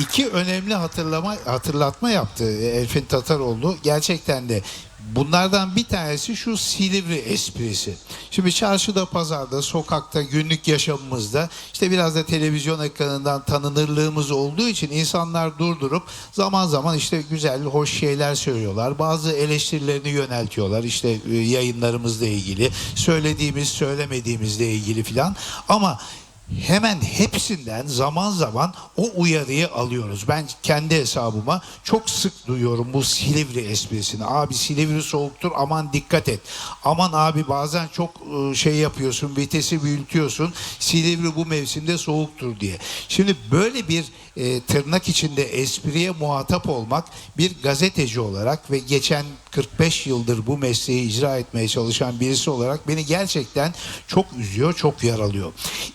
iki önemli hatırlama hatırlatma yaptı Elfin Tataroğlu. Gerçekten de bunlardan bir tanesi şu Silivri esprisi. Şimdi çarşıda, pazarda, sokakta, günlük yaşamımızda işte biraz da televizyon ekranından tanınırlığımız olduğu için insanlar durdurup zaman zaman işte güzel, hoş şeyler söylüyorlar. Bazı eleştirilerini yöneltiyorlar işte e, yayınlarımızla ilgili, söylediğimiz, söylemediğimizle ilgili filan. Ama hemen hepsinden zaman zaman o uyarıyı alıyoruz. Ben kendi hesabıma çok sık duyuyorum bu Silivri esprisini. Abi Silivri soğuktur aman dikkat et. Aman abi bazen çok e, şey yapıyorsun vitesi büyütüyorsun. Silivri bu mevsimde soğuktur diye. Şimdi böyle bir e, tırnak içinde espriye muhatap olmak bir gazeteci olarak ve geçen 45 yıldır bu mesleği icra etmeye çalışan birisi olarak beni gerçekten çok üzüyor, çok yaralıyor.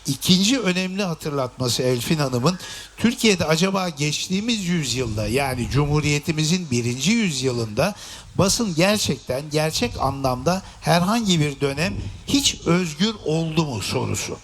İkinci önemli hatırlatması Elfin Hanım'ın Türkiye'de acaba geçtiğimiz yüzyılda yani Cumhuriyetimizin birinci yüzyılında basın gerçekten gerçek anlamda herhangi bir dönem hiç özgür oldu mu sorusu.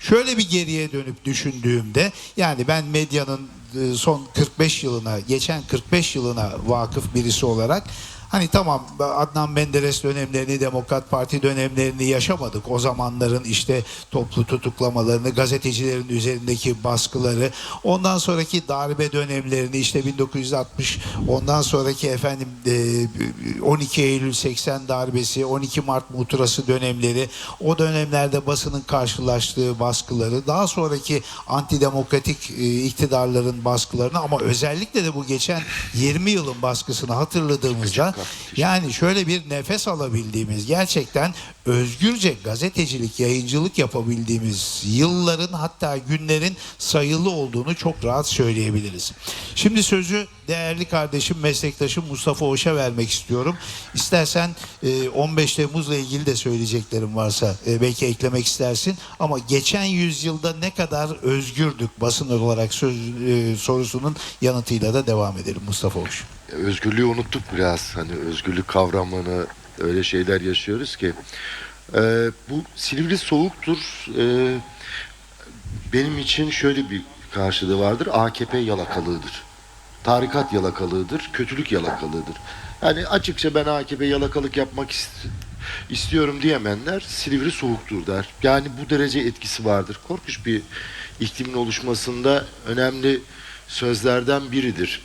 Şöyle bir geriye dönüp düşündüğümde yani ben medyanın e, son 45 yılına, geçen 45 yılına vakıf birisi olarak hani tamam Adnan Menderes dönemlerini, Demokrat Parti dönemlerini yaşamadık. O zamanların işte toplu tutuklamalarını, gazetecilerin üzerindeki baskıları, ondan sonraki darbe dönemlerini işte 1960 ondan sonraki efendim e, 12 Eylül 80 darbesi, 12 Mart muhtırası dönemleri, o dönemlerde basının karşılaştığı baskıları, daha sonraki antidemokratik e, iktidarların baskılarını ama özellikle de bu geçen 20 yılın baskısını hatırladığımızda yani şöyle bir nefes alabildiğimiz gerçekten özgürce gazetecilik, yayıncılık yapabildiğimiz yılların hatta günlerin sayılı olduğunu çok rahat söyleyebiliriz. Şimdi sözü değerli kardeşim, meslektaşım Mustafa Oş'a vermek istiyorum. İstersen e, 15 Temmuz'la ilgili de söyleyeceklerim varsa e, belki eklemek istersin. Ama geçen yüzyılda ne kadar özgürdük basın olarak söz, e, sorusunun yanıtıyla da devam edelim Mustafa Oş. Özgürlüğü unuttuk biraz. Hani özgürlük kavramını öyle şeyler yaşıyoruz ki. Ee, bu Silivri soğuktur. Ee, benim için şöyle bir karşılığı vardır. AKP yalakalığıdır. Tarikat yalakalığıdır. Kötülük yalakalığıdır. Yani açıkça ben AKP yalakalık yapmak ist- istiyorum diyemenler Silivri soğuktur der. Yani bu derece etkisi vardır. Korkunç bir iklimin oluşmasında önemli sözlerden biridir.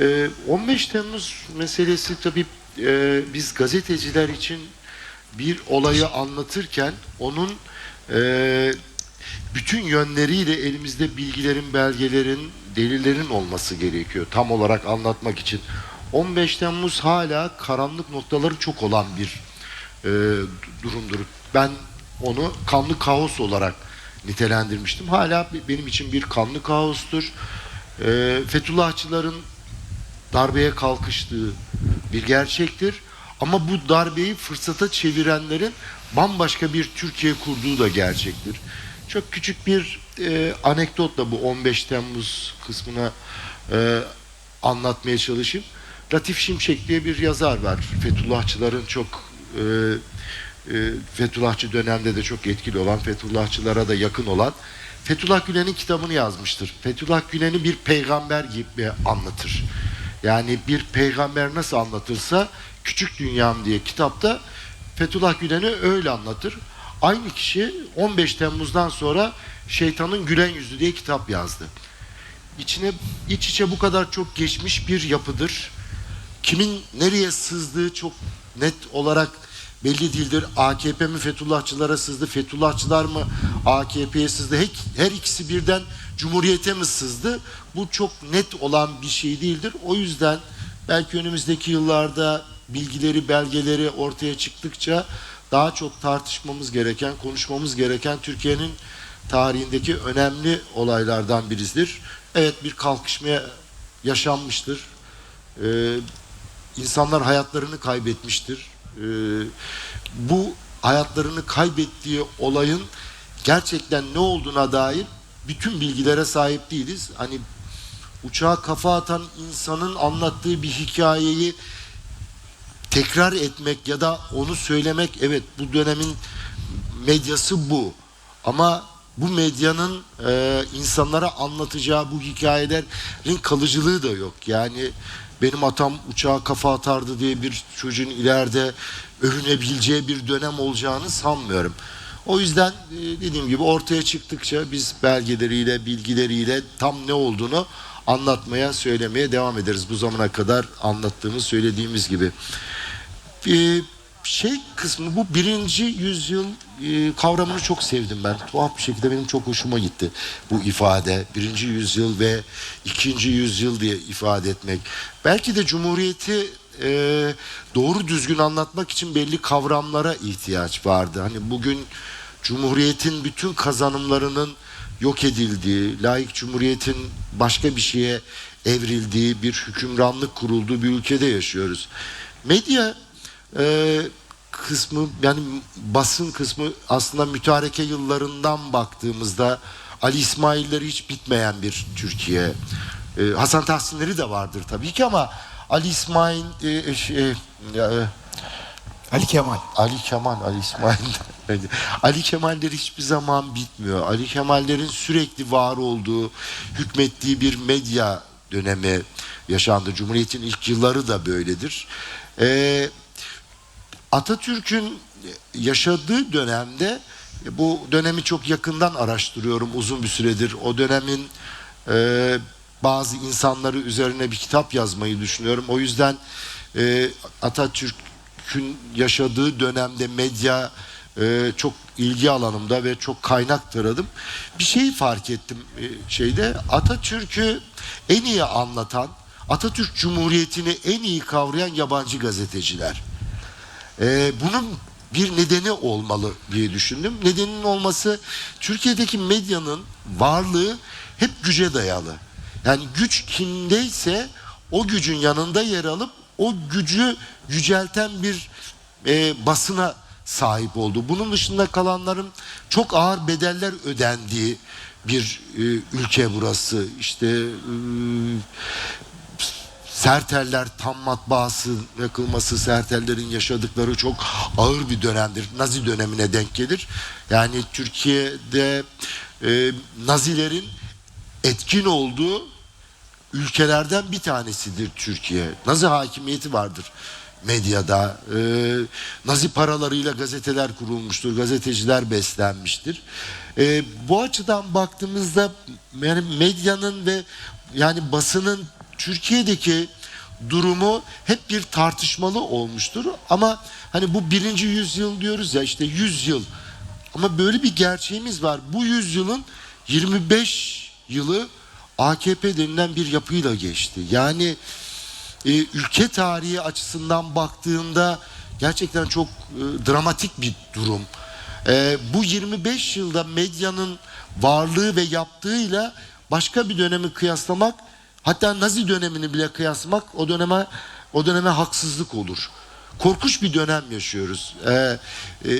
Ee, 15 Temmuz meselesi tabii e, biz gazeteciler için bir olayı anlatırken onun e, bütün yönleriyle elimizde bilgilerin, belgelerin, delillerin olması gerekiyor tam olarak anlatmak için. 15 Temmuz hala karanlık noktaları çok olan bir e, durumdur. Ben onu kanlı kaos olarak nitelendirmiştim. Hala benim için bir kanlı kaostur. E, Fethullahçıların darbeye kalkıştığı bir gerçektir. Ama bu darbeyi fırsata çevirenlerin bambaşka bir Türkiye kurduğu da gerçektir. Çok küçük bir e, anekdotla bu 15 Temmuz kısmına e, anlatmaya çalışayım. Latif Şimşek diye bir yazar var. Fethullahçıların çok e, e, Fethullahçı dönemde de çok etkili olan, Fethullahçılara da yakın olan Fethullah Gülen'in kitabını yazmıştır. Fethullah Gülen'i bir peygamber gibi anlatır. Yani bir peygamber nasıl anlatırsa Küçük Dünyam diye kitapta Fethullah Gülen'i öyle anlatır. Aynı kişi 15 Temmuz'dan sonra Şeytanın Gülen Yüzü diye kitap yazdı. İçine iç içe bu kadar çok geçmiş bir yapıdır. Kimin nereye sızdığı çok net olarak belli değildir. AKP mi Fethullahçılara sızdı, Fethullahçılar mı AKP'ye sızdı? Her, her ikisi birden Cumhuriyete mi sızdı? Bu çok net olan bir şey değildir. O yüzden belki önümüzdeki yıllarda bilgileri, belgeleri ortaya çıktıkça daha çok tartışmamız gereken, konuşmamız gereken Türkiye'nin tarihindeki önemli olaylardan birisidir. Evet bir kalkışmaya yaşanmıştır. Ee, insanlar hayatlarını kaybetmiştir. Ee, bu hayatlarını kaybettiği olayın gerçekten ne olduğuna dair bütün bilgilere sahip değiliz. Hani uçağa kafa atan insanın anlattığı bir hikayeyi tekrar etmek ya da onu söylemek evet bu dönemin medyası bu. Ama bu medyanın e, insanlara anlatacağı bu hikayelerin kalıcılığı da yok. Yani benim atam uçağa kafa atardı diye bir çocuğun ileride övünebileceği bir dönem olacağını sanmıyorum. O yüzden e, dediğim gibi ortaya çıktıkça biz belgeleriyle, bilgileriyle tam ne olduğunu anlatmaya, söylemeye devam ederiz. Bu zamana kadar anlattığımız, söylediğimiz gibi. Ee, şey kısmı bu birinci yüzyıl e, kavramını çok sevdim ben. Tuhaf bir şekilde benim çok hoşuma gitti bu ifade. Birinci yüzyıl ve ikinci yüzyıl diye ifade etmek. Belki de Cumhuriyeti e, doğru düzgün anlatmak için belli kavramlara ihtiyaç vardı. Hani bugün Cumhuriyetin bütün kazanımlarının yok edildiği, layık cumhuriyetin başka bir şeye evrildiği, bir hükümranlık kurulduğu bir ülkede yaşıyoruz. Medya e, kısmı yani basın kısmı aslında mütareke yıllarından baktığımızda Ali İsmail'leri hiç bitmeyen bir Türkiye. E, Hasan Tahsinleri de vardır tabii ki ama Ali İsmail e, şey, ya, e, Ali Kemal. Ali Kemal, Ali İsmail. Ali Kemal'ler hiçbir zaman bitmiyor. Ali Kemal'lerin sürekli var olduğu, hükmettiği bir medya dönemi yaşandı. Cumhuriyet'in ilk yılları da böyledir. Ee, Atatürk'ün yaşadığı dönemde bu dönemi çok yakından araştırıyorum uzun bir süredir. O dönemin e, bazı insanları üzerine bir kitap yazmayı düşünüyorum. O yüzden e, Atatürk'ün yaşadığı dönemde medya e, çok ilgi alanımda ve çok kaynak taradım. Bir şeyi fark ettim e, şeyde Atatürk'ü en iyi anlatan, Atatürk Cumhuriyeti'ni en iyi kavrayan yabancı gazeteciler. Ee, bunun bir nedeni olmalı diye düşündüm. Nedeninin olması Türkiye'deki medyanın varlığı hep güce dayalı. Yani güç kimdeyse o gücün yanında yer alıp o gücü yücelten bir e, basına sahip oldu. Bunun dışında kalanların çok ağır bedeller ödendiği bir e, ülke burası. İşte e, Serteller tam matbaası yakılması, Sertellerin yaşadıkları çok ağır bir dönemdir. Nazi dönemine denk gelir. Yani Türkiye'de e, Nazilerin etkin olduğu ülkelerden bir tanesidir Türkiye. Nazi hakimiyeti vardır medyada. E, Nazi paralarıyla gazeteler kurulmuştur, gazeteciler beslenmiştir. E, bu açıdan baktığımızda yani medyanın ve yani basının Türkiye'deki durumu hep bir tartışmalı olmuştur. Ama hani bu birinci yüzyıl diyoruz ya işte yüzyıl. Ama böyle bir gerçeğimiz var. Bu yüzyılın 25 yılı AKP denilen bir yapıyla geçti. Yani e, ülke tarihi açısından baktığında gerçekten çok e, dramatik bir durum. E, bu 25 yılda medyanın varlığı ve yaptığıyla başka bir dönemi kıyaslamak hatta Nazi dönemini bile kıyaslamak o döneme o döneme haksızlık olur. Korkunç bir dönem yaşıyoruz. E, e,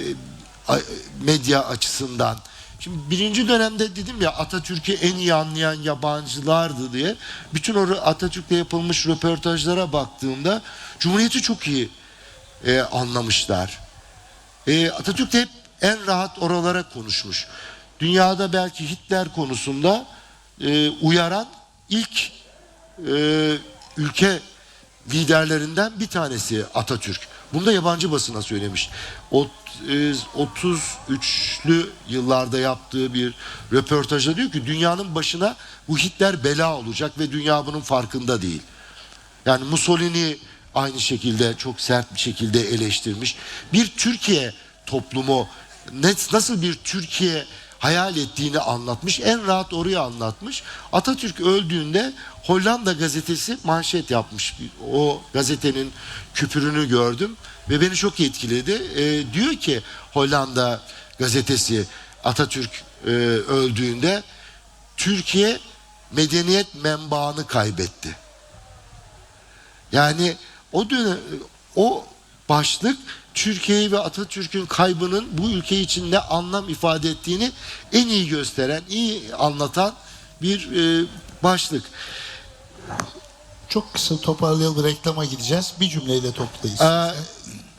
medya açısından. Şimdi birinci dönemde dedim ya Atatürk'ü en iyi anlayan yabancılardı diye. Bütün o Atatürk'le yapılmış röportajlara baktığımda Cumhuriyeti çok iyi e, anlamışlar. E, Atatürk de hep en rahat oralara konuşmuş. Dünyada belki Hitler konusunda e, uyaran ilk e, ülke liderlerinden bir tanesi Atatürk. Bunu da yabancı basına söylemiş. O e, 33'lü yıllarda yaptığı bir röportajda diyor ki dünyanın başına bu Hitler bela olacak ve dünya bunun farkında değil. Yani Mussolini aynı şekilde çok sert bir şekilde eleştirmiş. Bir Türkiye toplumu nasıl bir Türkiye hayal ettiğini anlatmış. En rahat oraya anlatmış. Atatürk öldüğünde Hollanda gazetesi manşet yapmış. O gazetenin küpürünü gördüm ve beni çok etkiledi. Ee, diyor ki Hollanda gazetesi Atatürk e, öldüğünde Türkiye medeniyet menbaını kaybetti. Yani o dönem o başlık Türkiye'yi ve Atatürk'ün kaybının bu ülke için ne anlam ifade ettiğini en iyi gösteren, iyi anlatan bir e, başlık. Çok kısa toparlayalım reklama gideceğiz. Bir cümleyle toplayız. Ee,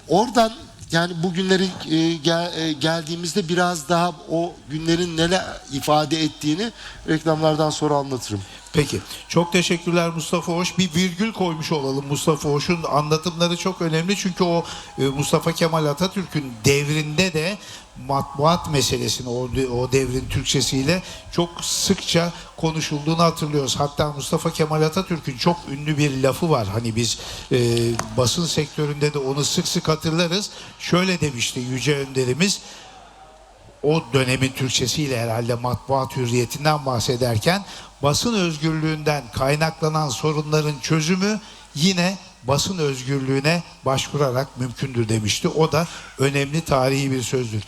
oradan yani bugünleri e, gel- e, geldiğimizde biraz daha o günlerin neler ifade ettiğini reklamlardan sonra anlatırım. Peki. Çok teşekkürler Mustafa Hoş. Bir virgül koymuş olalım Mustafa Hoş'un anlatımları çok önemli. Çünkü o e, Mustafa Kemal Atatürk'ün devrinde de matbuat meselesini o, o devrin Türkçesiyle çok sıkça konuşulduğunu hatırlıyoruz. Hatta Mustafa Kemal Atatürk'ün çok ünlü bir lafı var. Hani biz e, basın sektöründe de onu sık sık hatırlarız. Şöyle demişti Yüce Önderimiz o dönemin Türkçesiyle herhalde matbuat hürriyetinden bahsederken basın özgürlüğünden kaynaklanan sorunların çözümü yine basın özgürlüğüne başvurarak mümkündür demişti. O da önemli tarihi bir sözdür.